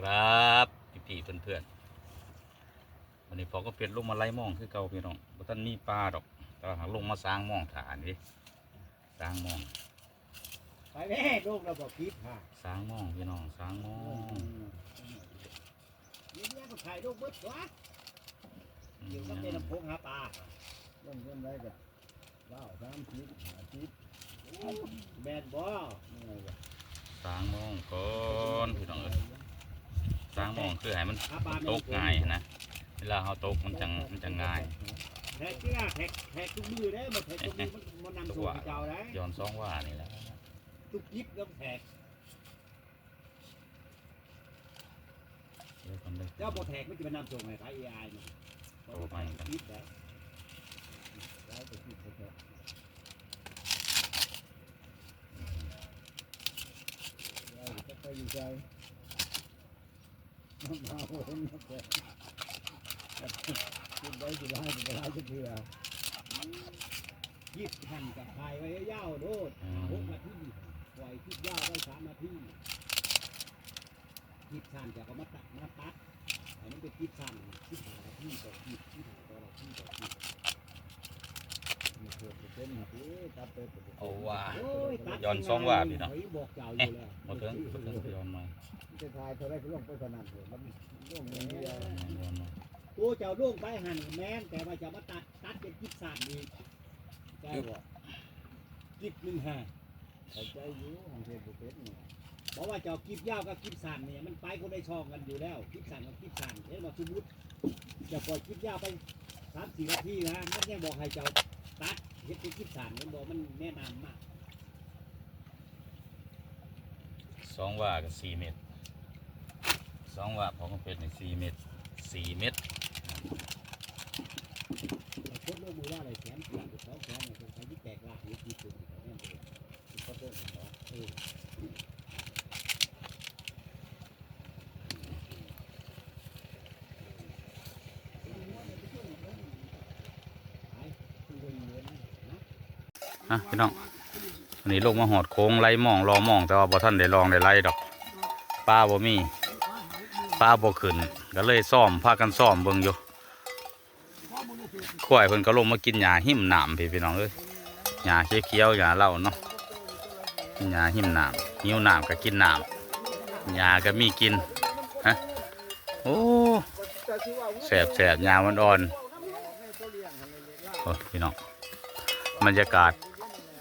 ครับพี่พี่ๆเพื่อนๆวันนี้พอก็เปลี่ยนลงมาไล่หมองคือเก่าพี่น้องบ่ท่านมีปลาดอกแต่ว่าหาลงมาสร้างหมองฐานดิสร้างหมองไปแม่ลูกเราบอกคิดค่ะสร้างหมองพี่น้องสร้างหมองนี่เนี่ยก็ถ่ายลูกเบิดวะเดี๋ยวก็เป็นน้ำโพงหาปลาลงเงินได้ก็ว้าวสามสิบห้าสิบแบนบ่สร้างหมองก่อนพี่น้องเอ้ยสร้างหมองคือให้มันหาปลาตกง่ายนะเวลาเขาตกมันจังมันจังง่ายแทกเนี่ยแทกแทกทุกมือได้มาแทกทุกมือมันมันนำสู่เจ้าได้ย้อนสองว่านี่แหละทุกยิบแล้วแทกเดี๋ยวกันเลยเจ้าบ่แทกมันจะเป็นนำส่งให้ใครเอไอมันคิดได้ได้ไปคิดไปแทกได้ก็ไปอยู่ใจน้ำ มาโอ้ยน้ำแทกกินได้กินได้กินได้จะเพื่อยิบหันกับไข่ไว้ยาวโดดหกนาทีปล่อยคิดยาวไว้สามนาทีคิดสั้นจะก็มาตัดมาตัดอันนี้เป็นคิดสั้นคิดหานาทีต่อคิดคิดหาต่อนาทีต่อคิดมีเพิ่มเป็นนาทีตัดเป็นเอาว่ายตัดย้อนสองว่าพี่เนาะฮ้ยบอกเจ้าอยู่แล้วมดเถิงมดเถิงย้อนมา จะทายเท่าไรก็ลงไปขนาดเดียมันลงอย่างนี้ย้อนมาตัวเจ้าลูกไปหันแม่นแต่ว่าจะมาตัดตัดเป็นคิดสั้นอีกใช่บ่คิดหนึ่งห้าเข้าใจอยู่ของเทพบุเพชรเนี่ยเพราะว่าเจ้ากิบยาวกับกิบสันเนี่ยมันไปคนได้ช่องกันอยู่แล้วกิบสันกับกิบสันเห็นว่าสมมติจะปล่อยกิบยาวไปสามสี่นาทีนะมันยังบอกให้เจ้าตัดเห็ดเป็นกิบสันมันบอกมันแนะนำมากสองว่ากับสี่เม็ด สองว่าพอกเป็นในสี่เม็ดสี่เม็ดแต่คนโลมือว่าอะไรแขนเสียงกับสองแขนเนี่ยคงใช้ที่แตกลากหรือที่สุดเนี่ยแน่นเองที่เขาโต้กันเนาะเออนะฮะพี่น้องวันนี้ลงมาหอดโค้งไล่มองรอมองแต่ว่าบ่ท่านได้ลองได้ไล่ดอกป้าบ่มี ป้าบ่ขึ้นก็เลยซ่อมพากันซ่อมเบิ่งอยู่กล้วยเพิ่นก็ลงมากินหญ้าหิมหนามพี่พี่น้องเอ้ยหญ้าเขียวๆหญ้าเล้าเนาะหญ้าหิมหนามหิวหนามก็กินหนามหญ้าก็มีกินฮะโอ้แสบแสบหญ้ามันอ่อนโอ้พี่น้องบรรยากาศ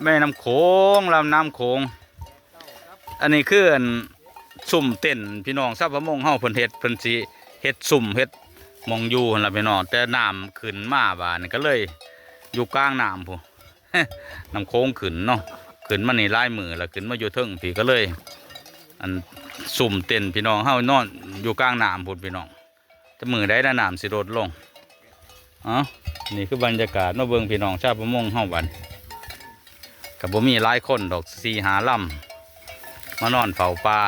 แม่น้ำโขงลำน้ำโขงอันนี้คืออัน สุ่มเต้นพี่น้องทรัพย์ประมงเฮาเพิ่นเฮ็ดเพิ่นสิเฮ็ดสุ่มเฮ็ดมองอยู่หั่นล่ะพี่น้องแต่น้ำขึ้นมาบาดนี่ก็เลยอยู่กลางน้ำพูน้ำโขงขึ้นเนาะขึ้นมานี่ลายมือแล้วขึ้นมาอยู่เทิงพี่ก็เลย อันสุ่มเต้นพี่น้องเฮานอนอยู่กลางน้ำพุ่นพี่น้องแต่มือได้น้ำสิลดลงอ้านี่คือบรรยากาศมาเบิ่งพี่น้องชาวประมงเฮาบันกับบ่มีหลายคนดอกสีหาลำมานอนเฝ้าปลา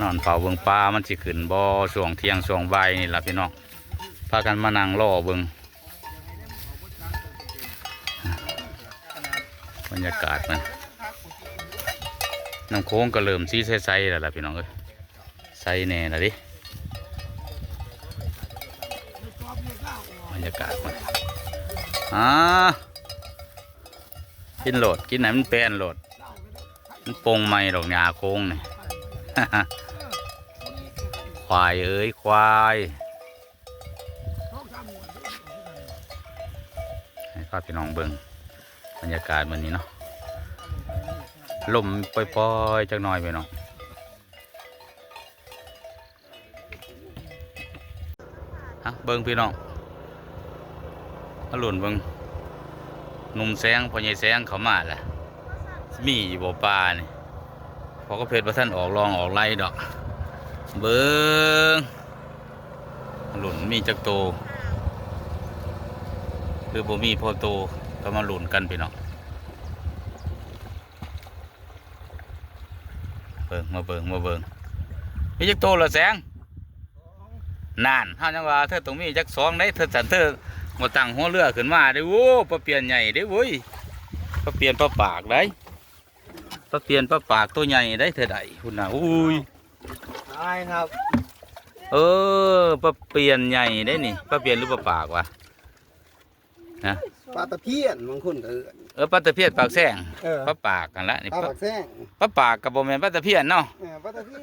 นอนเฝ้าเบิงปลา มันสิขึ้นบ่ช่วงเที่ยงช่วงใบนี่ล่ะพี่น้องพากันมานั่งรอเบิงบรรยากาศมันน้ำโค้งก็เริ่มสีใสๆแล้วล่ะพี่น้องเอ้ยใสแน่ละดิบรรยากาศมันอ่ากินโหลดกินไหนมันแปลนโหลดมันโปงไม่ดอกหญ้าโค้งเนี่ย ควายเอ้ยควายให้พ่อพี่น้องเบิงบรรยากาศเหมือนนี้เนาะลมปล่อยๆจักหน่อยพี่น้องฮะเบิงพี่น้องมาหลุนเบิงหนุ่มแสงพ่อใหญ่แสงเขามาแหละมีอยู่บ่ปลานี่ พอก็เพชรว่าท่านออกลองออกไล่ดอก เบิงหลุนมีจักโตหรือบ่มีพอโตก็มาหลุนกันพี่น้องเบิงมาเบิงมาเบิงมีจักโตเหรอแสงนานห้าจังว่าเธอต้องมีจักสองได้เธอสันเธอมาตั้งหัวเรือขึ้นมาได้โว้ปลาเปลี่ยนใหญ่ได้เว้ยปลาเปลี่ยนปลาปากได้ ปลาเปลี่ยนปลาปากตัวใหญ่ได้เท่าใดคุณน่ะอุ้ยตายครับ เออปลาเปลี่ยนใหญ่ได้นี่ปลาเปลี่ยนหรือปลาปากวะปลาตะเพียนบางคนก็เอิ้นเออปลาตะเพียนปากแซงเออปลาปากกันละนี่ปลาปลาปักแซงปลาปากกับโบแมนปลาตะเพียนเนาะเออปลาตะเพียน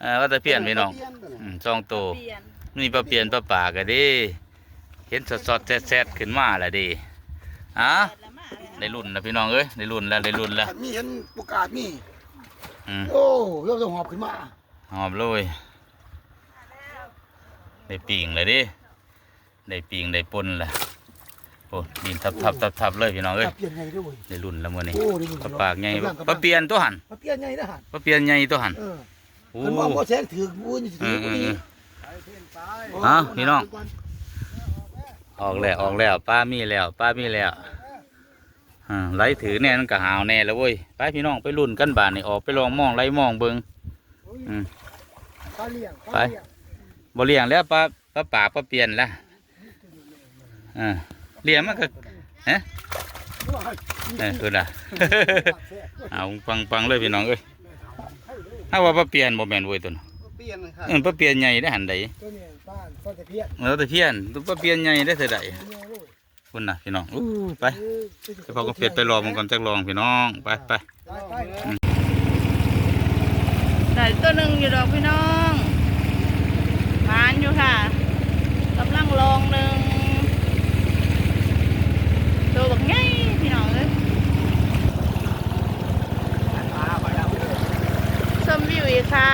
เออปลาตะเพียนพี่น้องปลาตะเพียตัวอืน่ะมสองตัวเปลี่ยนนี่ปลาเปลี่ยนปลาปากกันดิเห็นสดๆแซ่ดๆขึ้นมาและดิอะ ได้รุ่นแล้วพี่น้องเอ้ยได้รุ่นแล้วได้รุ่นแล้วมีเห็นประกาศมีอืมโอ้เริ่มจะหอบขึ้นมาหอมเลยได้ปิงเลยดิได้ปิงได้ปนและโอ้ดินทับทับทับทับเลยพี่น้องเอ้ยเปลี่ยนไงด้วยได้รุ่นแล้วมื้อนี้โอ้ได้บุญปลาปากใหญ่ปลาเปลี่ยนตัวหันปลาเปลี่ยนไงนะฮะปลาเปลี่ยนใหญ่ตัวหันเออโอ้เพิ่นว่าบ่แซงถือบุญถือือมบุอืญมอืมเอาพี่น้องออกแล้วออกแล้วป้ามีแล้วป้ามีแล้ว อ่าไล่ถือแน่นนก็หาวแน่แล้วเว้ยไปพี่น้องไปรุ่นกันบานนี่ออกไปลองมองไล่มองเบิงปลาเลี้ยงไปบ่เลี้ยงแล้วป้าป้าป่าป้าเปลี่ยนแล้วอ่าเลี้ยงมันก็ฮะเออคือล่ะเอาปังปังเลยพี่น้องเอ้ยถ้าว่าป้าเปลี่ยนบ่แม่นเว้ยตัวน่ะเปลี่ยนครับเออป้าเปลี่ยนใหญ่ได้หันใดตัวนี้บ้านต้นตะเพียนเออแต่เพี้ยนตัวป้าเปลี่ยนใหญ่ได้เท่าใด คุณน่ะพี่น้องอู้ไปไปพอก็เฟดไปรอมันก่อนจักลองพี่น้องไปไปไปไปได้ตัวหนึ่งอยู่ดอกพี่น้องหานอยู่ค่ะกำลังลองหนึ่งตัวบักไงพี่น้องเลยชมวิวอีกค่ะ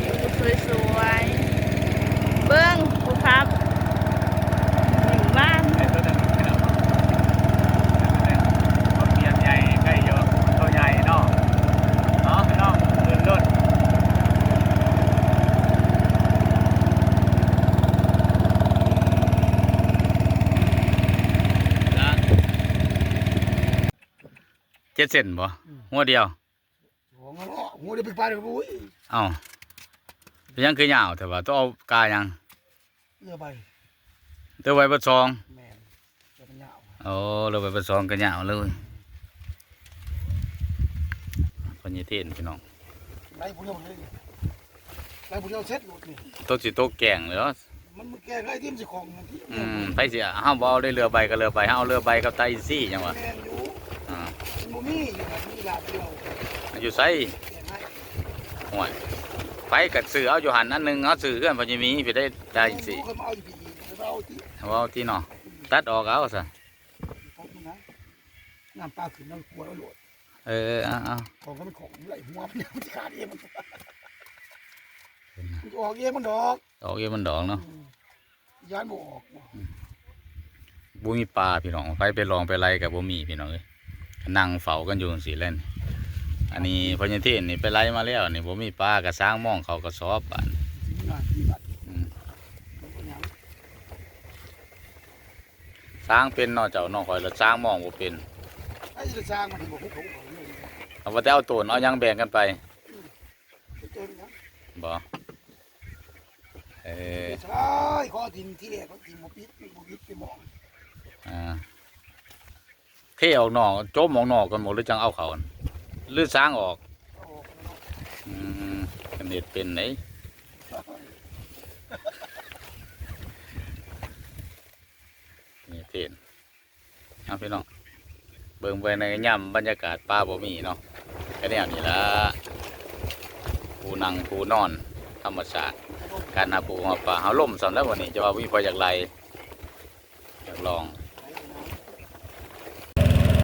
วิวสวยๆเบิ้งภูครับอยู่บ้าน เปลี่ยนใหญ่ใกล้เยอะตัวใหญ่เนาะเนาะพี่น้องเดินรถ เจ็ดเซนบ่หัวเดียวโอ้โหโหเดี๋ยวไปปลาเดี๋ยวอุ้ยเอ้าเป็นยังคือยาวแต่ว่าต้องเอากายังเรือใบเตัวไว้บนซองแม่นจะเป็นยาวโอ้เราไปบนซองกันยาวเลยพญเทนพี่น้องไล่ผู้เดียวเลยไล่ผู้เดียวเซ็ตหมดนี่โต๊ะสิโต๊ะแกงเลยเนาะมันมันแก้ไล่ที่มันสิของมันที่อืมไปเสียห้ามบเอาได้เรือใบก็เรือใบห้ามเอาเรือใบกับไตซี่จังวะ บ่มีอยู่นะมีลาบเดียวอยู่ไสแม่นให้ห่วยไปกับสื่อเอาอยู่หันอันหนึงเอาสื่อเพื่อนพญมีไปได้ไตซี่เขามาเอาอยู่ดีเขาเอาที่เอาที่เนาะตัดออกเอาซะพบนะน้ำปลาขึ้นน้ำกลัวแล้วโหลดเออเอาเอาของก็มันของไหลหัวมันมันจะขาดเองมันมันจะออกเองมันดอกออกเองมันดอกเนาะยานบ่ออกบ่มีปลาพี่น้องไปไปลองไปไล่กับบ่มีพี่น้องเอ้ย นั่งเฝ้ากันอยู่จังซี่แหล่น อันนี้พญเทนนี่ไปไล่มาแล้วนี่บ่มีปลาก็สร้างหมองเขาก็สอบบานงานที่บัดอืมมันก็ยังสร้างเป็นเนาะเจ้าน้องข่อยแล้วสร้างหมองบ่เป็นไอ้จะสร้างมันที่บอกเขาเขาเลยเอาว่าแต่เอาตูนเอาหยังแบ่งกันไปเจอนะบ่เออใช่ข้อทิมที่แรกเขาทิมบ่ปิดบ่ปิดไปมองอ่า เทออกนอกโจมออกนอกกันหมดหรือจังเอาเขาหรือสร้างออกเอาออกอืมกันเด็ดเป็นไหนนี่เทนเอาพี่น้องเบิ่งไปในย่ำบรรยากาศป่าบ่มีเนาะแค่แนวนี้ละปูนั่งปูนอนธรรมชาติการหาปูหาปลาเฮาล่มสำหรับวันนี้จะว่าวิพออยากไรอยากลอง